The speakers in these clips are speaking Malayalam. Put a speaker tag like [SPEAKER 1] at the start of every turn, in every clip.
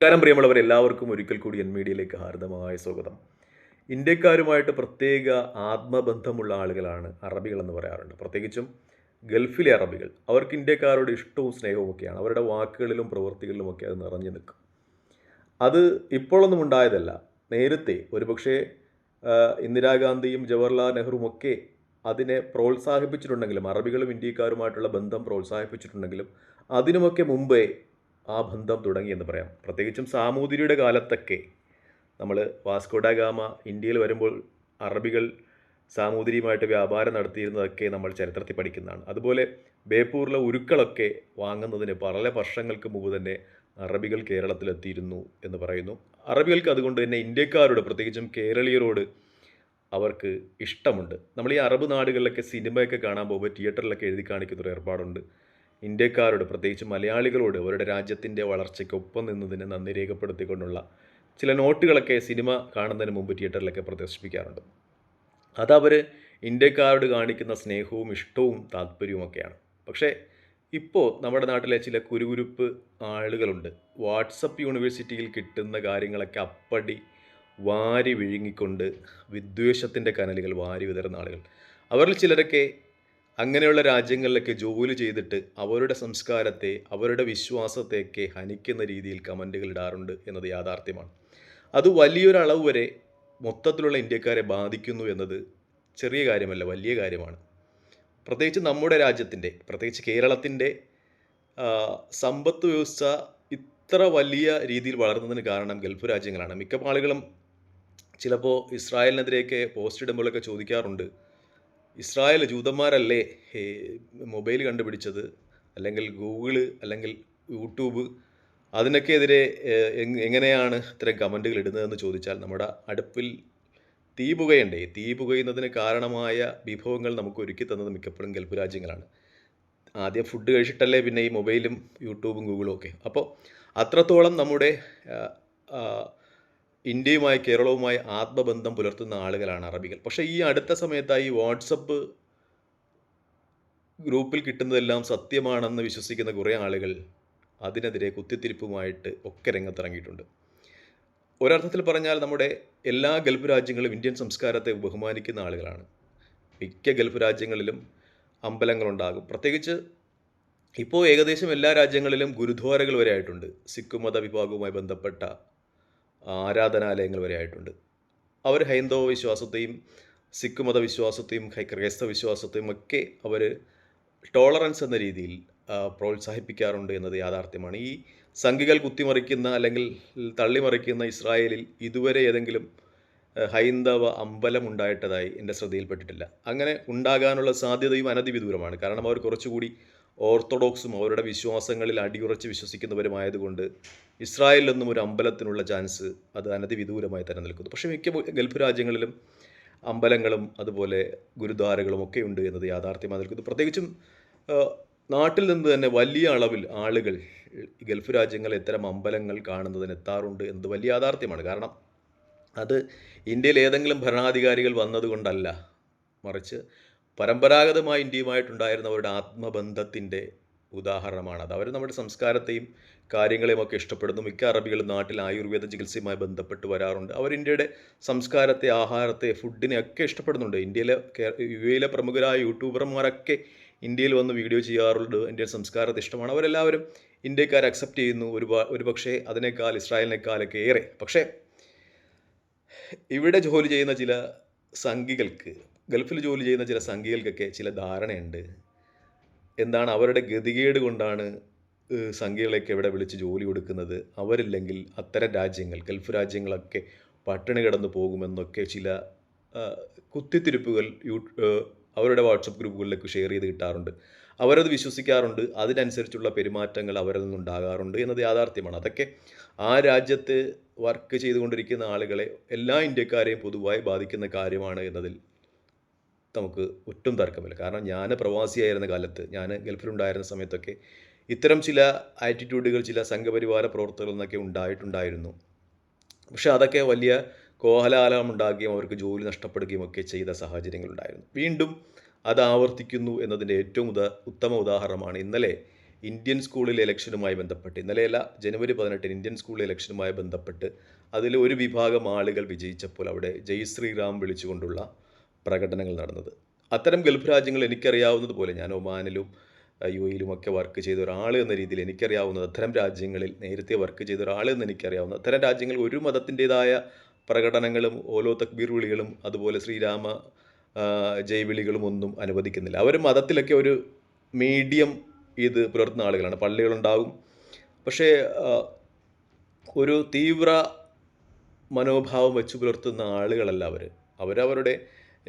[SPEAKER 1] നമസ്കാരം പ്രിയമുള്ളവർ എല്ലാവർക്കും ഒരിക്കൽ കൂടി എൻ മീഡിയയിലേക്ക് ഹാർദമായ സ്വാഗതം. ഇന്ത്യക്കാരുമായിട്ട് പ്രത്യേക ആത്മബന്ധമുള്ള ആളുകളാണ് അറബികൾ എന്ന് പറയാറുണ്ട്. പ്രത്യേകിച്ചും ഗൾഫിലെ അറബികൾ. അവർക്ക് ഇന്ത്യക്കാരോട് ഇഷ്ടവും സ്നേഹവും ഒക്കെയാണ്. അവരുടെ വാക്കുകളിലും പ്രവൃത്തികളിലും ഒക്കെ അത് നിറഞ്ഞു നിൽക്കും. അത് ഇപ്പോഴൊന്നും ഉണ്ടായതല്ല. നേരത്തെ ഒരുപക്ഷെ ഇന്ദിരാഗാന്ധിയും ജവഹർലാൽ നെഹ്റുവും ഒക്കെ അതിനെ പ്രോത്സാഹിപ്പിച്ചിട്ടുണ്ടെങ്കിലും അറബികളും ഇന്ത്യക്കാരുമായിട്ടുള്ള ബന്ധം പ്രോത്സാഹിപ്പിച്ചിട്ടുണ്ടെങ്കിലും അതിനുമൊക്കെ മുമ്പേ ആ ബന്ധം തുടങ്ങിയെന്ന് പറയാം. പ്രത്യേകിച്ചും സാമൂതിരിയുടെ കാലത്തൊക്കെ നമ്മൾ വാസ്കോഡ ഗാമ ഇന്ത്യയിൽ വരുമ്പോൾ അറബികൾ സാമൂതിരിയുമായിട്ട് വ്യാപാരം നടത്തിയിരുന്നതൊക്കെ നമ്മൾ ചരിത്രത്തിൽ പഠിക്കുന്നതാണ്. അതുപോലെ ബേപ്പൂരിലെ ഉരുക്കളൊക്കെ വാങ്ങുന്നതിന് പല വർഷങ്ങൾക്ക് മുമ്പ് തന്നെ അറബികൾ കേരളത്തിലെത്തിയിരുന്നു എന്ന് പറയുന്നു. അറബികൾക്ക് അതുകൊണ്ട് തന്നെ ഇന്ത്യക്കാരോട് പ്രത്യേകിച്ചും കേരളീയരോട് അവർക്ക് ഇഷ്ടമുണ്ട്. നമ്മൾ ഈ അറബ് നാടുകളിലൊക്കെ സിനിമയൊക്കെ കാണാൻ പോകുമ്പോൾ തിയേറ്ററിലൊക്കെ എഴുതി കാണിക്കുന്ന ഒരു ഏർപ്പാടുണ്ട്. ഇന്ത്യക്കാരോട് പ്രത്യേകിച്ച് മലയാളികളോട് അവരുടെ രാജ്യത്തിന്റെ വളർച്ചയ്ക്ക് ഒപ്പം നിന്നതിന് നന്ദി രേഖപ്പെടുത്തിക്കൊണ്ടുള്ള ചില നോട്ടുകളൊക്കെ സിനിമ കാണുന്നതിന് മുമ്പ് തിയേറ്ററിലൊക്കെ പ്രദർശിപ്പിക്കാറുണ്ട്. അതവർ ഇന്ത്യക്കാരോട് കാണിക്കുന്ന സ്നേഹവും ഇഷ്ടവും താല്പര്യവും ഒക്കെയാണ് പക്ഷേ ഇപ്പോൾ നമ്മുടെ നാട്ടിലെ ചില കുരുകുരുപ്പ് ആളുകളുണ്ട്. വാട്സപ്പ് യൂണിവേഴ്സിറ്റിയിൽ കിട്ടുന്ന കാര്യങ്ങളൊക്കെ അപ്പടി വാരി വിഴുങ്ങിക്കൊണ്ട് വിദ്വേഷത്തിന്റെ കനലുകൾ വാരി വിതറുന്ന ആളുകൾ. അവരിൽ ചിലരൊക്കെ അങ്ങനെയുള്ള രാജ്യങ്ങളിലൊക്കെ ജോലി ചെയ്തിട്ട് അവരുടെ സംസ്കാരത്തെ അവരുടെ വിശ്വാസത്തെയൊക്കെ ഹനിക്കുന്ന രീതിയിൽ കമന്റുകൾ ഇടാറുണ്ട് എന്നത് യാഥാർത്ഥ്യമാണ്. അത് വലിയൊരളവ് വരെ മൊത്തത്തിലുള്ള ഇന്ത്യക്കാരെ ബാധിക്കുന്നു എന്നത് ചെറിയ കാര്യമല്ല വലിയ കാര്യമാണ്. പ്രത്യേകിച്ച് നമ്മുടെ രാജ്യത്തിന്റെ പ്രത്യേകിച്ച് കേരളത്തിന്റെ സമ്പത്ത് വ്യവസ്ഥ ഇത്ര വലിയ രീതിയിൽ വളർന്നതിന് കാരണം ഗൾഫ് രാജ്യങ്ങളാണ്. മിക്ക ആളുകളും ചിലപ്പോൾ ഇസ്രായേലിനെതിരെയൊക്കെ പോസ്റ്റ് ഇടുമ്പോഴൊക്കെ ചോദിക്കാറുണ്ട് ഇസ്രായേൽ ജൂതന്മാരല്ലേ മൊബൈൽ കണ്ടുപിടിച്ചത് അല്ലെങ്കിൽ ഗൂഗിൾ അല്ലെങ്കിൽ യൂട്യൂബ് അതിനൊക്കെ എതിരെ എങ്ങനെയാണ് ഇത്തരം കമന്റുകൾ ഇടുന്നതെന്ന് ചോദിച്ചാൽ നമ്മുടെ അടുപ്പിൽ തീ പുകയുണ്ടേ? തീ പുകയുന്നതിന് കാരണമായ വിഭവങ്ങൾ നമുക്ക് ഒരുക്കി തന്നത് മിക്കപ്പോഴും ഗൾഫ് രാജ്യങ്ങളാണ്. ആദ്യം ഫുഡ് കഴിച്ചിട്ടല്ലേ പിന്നെ ഈ മൊബൈലും യൂട്യൂബും ഗൂഗിളും ഒക്കെ. അപ്പോൾ അത്രത്തോളം നമ്മുടെ ഇന്ത്യയുമായി കേരളവുമായി ആത്മബന്ധം പുലർത്തുന്ന ആളുകളാണ് അറബികൾ. പക്ഷേ ഈ അടുത്ത സമയത്തായി വാട്സപ്പ് ഗ്രൂപ്പിൽ കിട്ടുന്നതെല്ലാം സത്യമാണെന്ന് വിശ്വസിക്കുന്ന കുറേ ആളുകൾ അതിനെതിരെ കുത്തിത്തിരിപ്പുമായിട്ട് ഒക്കെ രംഗത്തിറങ്ങിയിട്ടുണ്ട്. ഒരർത്ഥത്തിൽ പറഞ്ഞാൽ നമ്മുടെ എല്ലാ ഗൾഫ് രാജ്യങ്ങളും ഇന്ത്യൻ സംസ്കാരത്തെ ബഹുമാനിക്കുന്ന ആളുകളാണ്. മിക്ക ഗൾഫ് രാജ്യങ്ങളിലും അമ്പലങ്ങളുണ്ടാകും. പ്രത്യേകിച്ച് ഇപ്പോൾ ഏകദേശം എല്ലാ രാജ്യങ്ങളിലും ഗുരുദ്വാരകൾ വരെ ആയിട്ടുണ്ട്. സിഖ് മത വിഭാഗവുമായി ബന്ധപ്പെട്ട ആരാധനാലയങ്ങൾ വരെ ആയിട്ടുണ്ട്. അവർ ഹൈന്ദവ വിശ്വാസത്തെയും സിഖ് മതവിശ്വാസത്തെയും ക്രൈസ്തവ വിശ്വാസത്തെയും ഒക്കെ അവർ ടോളറൻസ് എന്ന രീതിയിൽ പ്രോത്സാഹിപ്പിക്കാറുണ്ട് എന്നത് യാഥാർത്ഥ്യമാണ്. ഈ സംഘികൾ കുത്തിമറിക്കുന്ന അല്ലെങ്കിൽ തള്ളിമറിക്കുന്ന ഇസ്രായേലിൽ ഇതുവരെ ഏതെങ്കിലും ഹൈന്ദവ അമ്പലം ഉണ്ടായിട്ടതായി എന്റെ ശ്രദ്ധയിൽപ്പെട്ടിട്ടില്ല. അങ്ങനെ ഉണ്ടാകാനുള്ള സാധ്യതയും അനധിവിദൂരമാണ് കാരണം അവർ കുറച്ചുകൂടി ഓർത്തഡോക്സും അവരുടെ വിശ്വാസങ്ങളിൽ അടിയുറച്ച് വിശ്വസിക്കുന്നവരുമായതുകൊണ്ട് ഇസ്രായേലിലൊന്നും ഒരു അമ്പലത്തിനുള്ള ചാൻസ് അത് അനധിവിദൂരമായി തന്നെ നിൽക്കുന്നു പക്ഷേ മിക്ക ഗൾഫ് രാജ്യങ്ങളിലും അമ്പലങ്ങളും അതുപോലെ ഗുരുദ്വാരകളും ഒക്കെ ഉണ്ട് എന്നത് യാഥാർത്ഥ്യമായി നിൽക്കുന്നു. പ്രത്യേകിച്ചും നാട്ടിൽ നിന്ന് തന്നെ വലിയ അളവിൽ ആളുകൾ ഗൾഫ് രാജ്യങ്ങളിൽ ഇത്തരം അമ്പലങ്ങൾ കാണുന്നതിന് എത്താറുണ്ട് എന്നത് വലിയ യാഥാർത്ഥ്യമാണ്. കാരണം അത് ഇന്ത്യയിൽ ഏതെങ്കിലും ഭരണാധികാരികൾ വന്നതുകൊണ്ടല്ല മറിച്ച് പരമ്പരാഗതമായി ഇന്ത്യയുമായിട്ടുണ്ടായിരുന്ന അവരുടെ ആത്മബന്ധത്തിന്റെ ഉദാഹരണമാണ്. അത് അവർ നമ്മുടെ സംസ്കാരത്തെയും കാര്യങ്ങളെയും ഒക്കെ ഇഷ്ടപ്പെടുന്നു. മിക്ക അറബികളും നാട്ടിൽ ആയുർവേദ ചികിത്സയുമായി ബന്ധപ്പെട്ട് വരാറുണ്ട്. അവർ ഇന്ത്യയുടെ സംസ്കാരത്തെ ആഹാരത്തെ ഫുഡിനെ ഒക്കെ ഇഷ്ടപ്പെടുന്നുണ്ട്. ഇന്ത്യയിലെ യു എയിലെ പ്രമുഖരായ യൂട്യൂബർമാരൊക്കെ ഇന്ത്യയിൽ വന്ന് വീഡിയോ ചെയ്യാറുണ്ട്. ഇന്ത്യൻ സംസ്കാരത്തെ ഇഷ്ടമാണ്. അവരെല്ലാവരും ഇന്ത്യക്കാർ അക്സെപ്റ്റ് ചെയ്യുന്നു. ഒരു ഒരു പക്ഷേ അതിനേക്കാൾ ഇസ്രായേലിനേക്കാളൊക്കെ ഏറെ. പക്ഷേ ഇവിടെ ജോലി ചെയ്യുന്ന ചില സംഘികൾക്ക് ഗൾഫിൽ ജോലി ചെയ്യുന്ന ചില സംഘികൾക്കൊക്കെ ചില ധാരണയുണ്ട്. എന്താണ് അവരുടെ ഗതികേട് കൊണ്ടാണ് സംഖ്യകളൊക്കെ ഇവിടെ വിളിച്ച് ജോലി കൊടുക്കുന്നത്? അവരില്ലെങ്കിൽ അത്തരം രാജ്യങ്ങൾ ഗൾഫ് രാജ്യങ്ങളൊക്കെ പട്ടിണി കിടന്നു പോകുമെന്നൊക്കെ ചില കുത്തിത്തിരിപ്പുകൾ യൂ അവരുടെ വാട്സപ്പ് ഗ്രൂപ്പുകളിലേക്ക് ഷെയർ ചെയ്ത് കിട്ടാറുണ്ട്. അവരത് വിശ്വസിക്കാറുണ്ട്. അതിനനുസരിച്ചുള്ള പെരുമാറ്റങ്ങൾ അവരിൽ നിന്നുണ്ടാകാറുണ്ട് എന്നത് യാഥാർത്ഥ്യമാണ്. അതൊക്കെ ആ രാജ്യത്ത് വർക്ക് ചെയ്തുകൊണ്ടിരിക്കുന്ന ആളുകളെ എല്ലാ ഇന്ത്യക്കാരെയും പൊതുവായി ബാധിക്കുന്ന കാര്യമാണ് എന്നതിൽ നമുക്ക് ഒട്ടും തർക്കമില്ല കാരണം ഞാൻ പ്രവാസിയായിരുന്ന കാലത്ത് ഞാൻ ഗൾഫിലുണ്ടായിരുന്ന സമയത്തൊക്കെ ഇത്തരം ചില ആറ്റിറ്റ്യൂഡുകൾ ചില സംഘപരിവാര പ്രവർത്തകർ എന്നൊക്കെ ഉണ്ടായിട്ടുണ്ടായിരുന്നു. പക്ഷേ അതൊക്കെ വലിയ കോഹലാഹലം ഉണ്ടാകുകയും അവർക്ക് ജോലി നഷ്ടപ്പെടുകയും ഒക്കെ ചെയ്ത സാഹചര്യങ്ങളുണ്ടായിരുന്നു. വീണ്ടും അത് ആവർത്തിക്കുന്നു എന്നതിന്റെ ഏറ്റവും ഉദാ ഉത്തമ ഉദാഹരണമാണ് ഇന്നലെ ഇന്ത്യൻ സ്കൂളിലെ ഇലക്ഷനുമായി ബന്ധപ്പെട്ട്. ഇന്നലെയല്ല ജനുവരി പതിനെട്ടിന് ഇന്ത്യൻ സ്കൂളിലെ ഇലക്ഷനുമായി ബന്ധപ്പെട്ട് അതിൽ ഒരു വിഭാഗം ആളുകൾ വിജയിച്ചപ്പോൾ അവിടെ ജയ് ശ്രീറാം വിളിച്ചുകൊണ്ടുള്ള പ്രകടനങ്ങൾ നടന്നത്. അത്തരം ഗൾഫ് രാജ്യങ്ങൾ എനിക്കറിയാവുന്നതുപോലെ ഞാൻ ഒമാനിലും യു എയിലും ഒക്കെ വർക്ക് ചെയ്ത ഒരാൾ എന്ന രീതിയിൽ എനിക്കറിയാവുന്നത് അത്തരം രാജ്യങ്ങളിൽ നേരത്തെ വർക്ക് ചെയ്ത ഒരാൾ എന്ന് എനിക്കറിയാവുന്ന അത്തരം രാജ്യങ്ങളിൽ ഒരു മതത്തിന്റെതായ പ്രകടനങ്ങളും ഓരോ തക്ബീർ വിളികളും അതുപോലെ ശ്രീരാമ ജയവിളികളും ജയ് വിളികളും ഒന്നും അനുവദിക്കുന്നില്ല. അവർ മതത്തിലൊക്കെ ഒരു മീഡിയം ഇത് പുലർത്തുന്ന ആളുകളാണ്. പള്ളികളുണ്ടാവും പക്ഷേ ഒരു തീവ്ര മനോഭാവം വെച്ച് പുലർത്തുന്ന ആളുകളല്ല അവർ അവരവരുടെ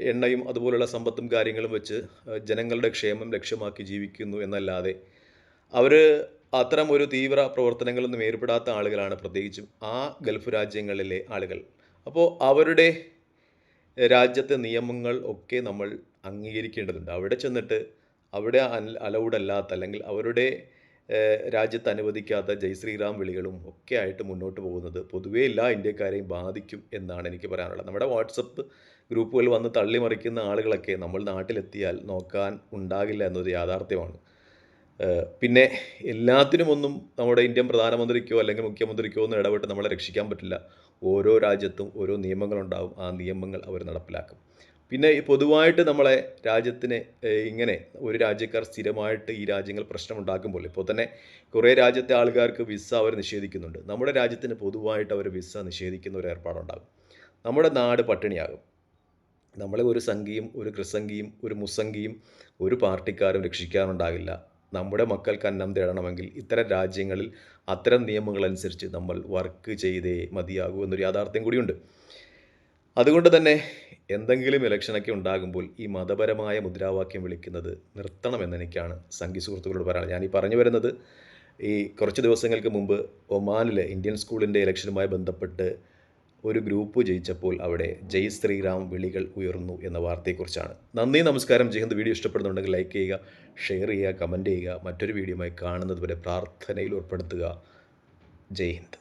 [SPEAKER 1] എണ്ണയും അതുപോലുള്ള സമ്പത്തും കാര്യങ്ങളും വെച്ച് ജനങ്ങളുടെ ക്ഷേമം ലക്ഷ്യമാക്കി ജീവിക്കുന്നു എന്നല്ലാതെ അവർ അത്തരം ഒരു തീവ്ര പ്രവർത്തനങ്ങളൊന്നും ഏർപ്പെടാത്ത ആളുകളാണ് പ്രത്യേകിച്ചും ആ ഗൾഫ് രാജ്യങ്ങളിലെ ആളുകൾ. അപ്പോൾ അവരുടെ രാജ്യത്തെ നിയമങ്ങൾ ഒക്കെ നമ്മൾ അംഗീകരിക്കേണ്ടതുണ്ട്. അവിടെ ചെന്നിട്ട് അവിടെ അലൗഡ് അല്ലാത്ത അല്ലെങ്കിൽ അവരുടെ രാജ്യത്ത് അനുവദിക്കാത്ത ജയ് ശ്രീറാം വിളികളും ഒക്കെ ആയിട്ട് മുന്നോട്ട് പോകുന്നത് പൊതുവേ എല്ലാ ഇന്ത്യക്കാരെയും ബാധിക്കും എന്നാണ് എനിക്ക് പറയാനുള്ളത്. നമ്മുടെ വാട്സപ്പ് ഗ്രൂപ്പുകൾ വന്ന് തള്ളിമറിക്കുന്ന ആളുകളൊക്കെ നമ്മൾ നാട്ടിലെത്തിയാൽ നോക്കാൻ ഉണ്ടാകില്ല എന്നത് യാഥാർത്ഥ്യമാണ്. പിന്നെ എല്ലാത്തിനുമൊന്നും നമ്മുടെ ഇന്ത്യൻ പ്രധാനമന്ത്രിക്കോ അല്ലെങ്കിൽ മുഖ്യമന്ത്രിക്കോ ഒന്നും ഇടപെട്ട് നമ്മളെ രക്ഷിക്കാൻ പറ്റില്ല. ഓരോ രാജ്യത്തും ഓരോ നിയമങ്ങളുണ്ടാവും. ആ നിയമങ്ങൾ അവർ നടപ്പിലാക്കും. പിന്നെ പൊതുവായിട്ട് നമ്മളെ രാജ്യത്തിന് ഇങ്ങനെ ഒരു രാജ്യക്കാർ സ്ഥിരമായിട്ട് ഈ രാജ്യങ്ങൾ പ്രശ്നമുണ്ടാക്കുമ്പോൾ ഇപ്പോൾ തന്നെ കുറേ രാജ്യത്തെ ആൾക്കാർക്ക് വിസ അവർ നിഷേധിക്കുന്നുണ്ട്. നമ്മുടെ രാജ്യത്തിന് പൊതുവായിട്ട് അവർ വിസ നിഷേധിക്കുന്ന ഒരു ഏർപ്പാടുണ്ടാകും. നമ്മുടെ നാട് പട്ടിണിയാകും. നമ്മളെ ഒരു സംഘിയും ഒരു ക്രിസംഗിയും ഒരു മുസംഗിയും ഒരു പാർട്ടിക്കാരും രക്ഷിക്കാനുണ്ടാകില്ല. നമ്മുടെ മക്കൾക്ക് അന്നം തേടണമെങ്കിൽ ഇത്തരം രാജ്യങ്ങളിൽ അത്തരം നിയമങ്ങളനുസരിച്ച് നമ്മൾ വർക്ക് ചെയ്തേ മതിയാകൂ എന്നൊരു യാഥാർത്ഥ്യം കൂടിയുണ്ട്. അതുകൊണ്ട് തന്നെ എന്തെങ്കിലും ഇലക്ഷനൊക്കെ ഉണ്ടാകുമ്പോൾ ഈ മതപരമായ മുദ്രാവാക്യം വിളിക്കുന്നത് നിർത്തണമെന്ന് എനിക്കാണ് സംഘി സുഹൃത്തുക്കളോട് പറയാനുള്ളത് ഞാൻ ഈ പറഞ്ഞു വരുന്നത് ഈ കുറച്ച് ദിവസങ്ങൾക്ക് മുമ്പ് ഒമാനിലെ ഇന്ത്യൻ സ്കൂളിന്റെ ഇലക്ഷനുമായി ബന്ധപ്പെട്ട് ഒരു ഗ്രൂപ്പ് ജയിച്ചപ്പോൾ അവിടെ ജയ് ശ്രീറാം വിളികൾ ഉയർന്നു എന്ന വാർത്തയെക്കുറിച്ചാണ്. നന്ദി നമസ്കാരം. ജയ്ഹിന്ദ് വീഡിയോ ഇഷ്ടപ്പെടുന്നുണ്ടെങ്കിൽ ലൈക്ക് ചെയ്യുക ഷെയർ ചെയ്യുക കമന്റ് ചെയ്യുക. മറ്റൊരു വീഡിയോയുമായി കാണുന്നതുവരെ പ്രാർത്ഥനയിൽ ഉൾപ്പെടുത്തുക. ജയ് ഹിന്ദ്.